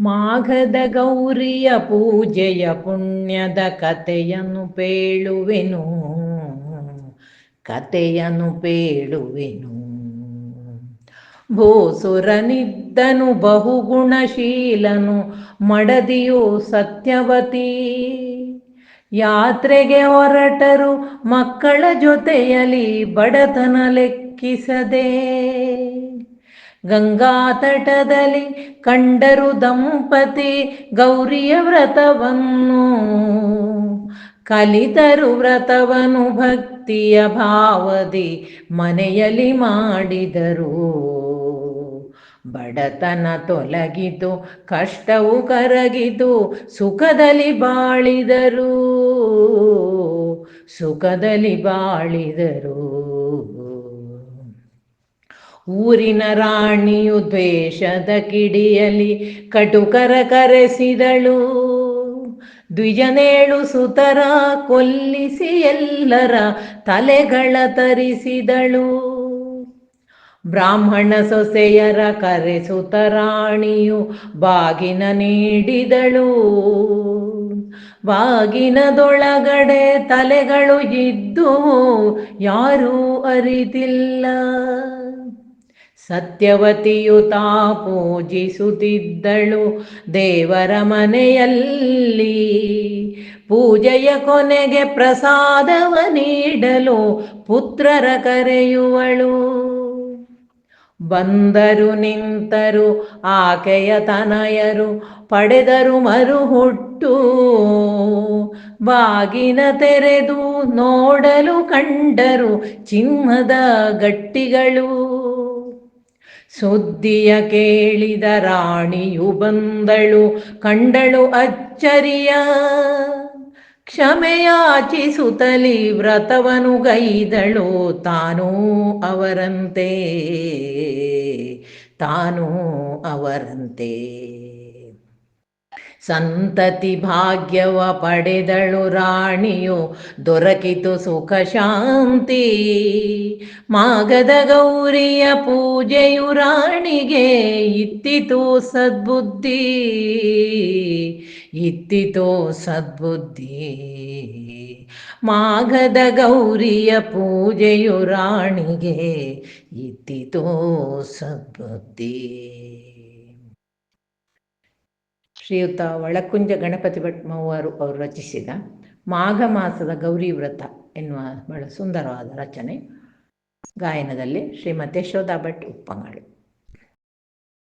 ಮಾಘದ ಗೌರಿಯ ಪೂಜೆಯ ಪುಣ್ಯದ ಕಥೆಯನ್ನು ಪೇಳುವೆನು. ಕಥೆಯನ್ನು ಪೇಳುವೆನು. ಭೂಸುರನಿದ್ದನು ಬಹುಗುಣಶೀಲನು, ಮಡದಿಯು ಸತ್ಯವತಿ. ಯಾತ್ರೆಗೆ ಹೊರಟರು ಮಕ್ಕಳ ಜೊತೆಯಲ್ಲಿ ಬಡತನ ಲೆಕ್ಕಿಸದೆ. ಗಂಗಾ ತಟದಲ್ಲಿ ಕಂಡರು ದಂಪತಿ ಗೌರಿಯ ವ್ರತವನ್ನು. ಕಲಿತರು ವ್ರತವನು ಭಕ್ತಿಯ ಭಾವದಿ ಮನೆಯಲ್ಲಿ ಮಾಡಿದರು. ಬಡತನ ತೊಲಗಿತು, ಕಷ್ಟವು ಕರಗಿತು, ಸುಖದಲ್ಲಿ ಬಾಳಿದರು. ಸುಖದಲ್ಲಿ ಬಾಳಿದರು. ಊರಿನ ರಾಣಿಯು ದ್ವೇಷದ ಕಿಡಿಯಲಿ ಕಟುಕರ ಕರೆಸಿದಳು. ದ್ವಿಜನೇಳು ಸುತರ ಕೊಲ್ಲಿಸಿ ಎಲ್ಲರ ತಲೆಗಳ ತರಿಸಿದಳು. ಬ್ರಾಹ್ಮಣ ಸೊಸೆಯರ ಕರೆಸುತ್ತ ರಾಣಿಯು ಬಾಗಿನ ನೀಡಿದಳು. ಬಾಗಿನದೊಳಗಡೆ ತಲೆಗಳು ಇದ್ದು ಯಾರೂ ಅರಿತಿಲ್ಲ. ಸತ್ಯವತಿಯು ತಾ ಪೂಜಿಸುತ್ತಿದ್ದಳು ದೇವರ ಮನೆಯಲ್ಲಿ. ಪೂಜೆಯ ಕೊನೆಗೆ ಪ್ರಸಾದವ ನೀಡಲು ಪುತ್ರರ ಕರೆಯುವಳು. ಬಂದರು ನಿಂತರು ಆಕೆಯ ತನಯರು, ಪಡೆದರು ಮರುಹುಟ್ಟು. ಬಾಗಿನ ತೆರೆದು ನೋಡಲು ಕಂಡರು ಚಿನ್ನದ ಗಟ್ಟಿಗಳು. ಸುದ್ದಿಯ ಕೇಳಿದ ರಾಣಿಯು ಬಂದಳು ಕಂಡಳು ಅಚ್ಚರಿಯ ಕ್ಷಮೆಯಾಚಿಸುತ್ತಲಿ ವ್ರತವನು ಗೈದಳು ತಾನೂ ಅವರಂತೆ ತಾನೂ ಅವರಂತೆ. ಸಂತತಿ ಭಾಗ್ಯವ ಪಡೆದಳು ರಾಣಿಯು ದೊರಕಿತು ಸುಖ ಶಾಂತಿ. ಮಾಗದ ಗೌರಿಯ ಪೂಜೆಯು ರಾಣಿಗೆ ಇತ್ತಿತು ಸದ್ಬುದ್ಧಿ. ಇತ್ತಿತು ಸದ್ಬುದ್ಧಿ. ಮಾಘದ ಗೌರಿಯ ಪೂಜೆಯು ರಾಣಿಗೆ ಇತ್ತಿತು ಸದ್ಬುದ್ಧಿ. ಶ್ರೀಯುತ ಒಳಕುಂಜ ಗಣಪತಿ ಭಟ್ ಮೌವರು ಅವರು ರಚಿಸಿದ ಮಾಘ ಮಾಸದ ಗೌರಿ ವ್ರತ ಎನ್ನುವ ಬಹಳ ಸುಂದರವಾದ ರಚನೆ ಗಾಯನದಲ್ಲಿ ಶ್ರೀಮತಿ ಯಶೋಧಾ ಭಟ್ ಉಪ್ಪಂಗಳು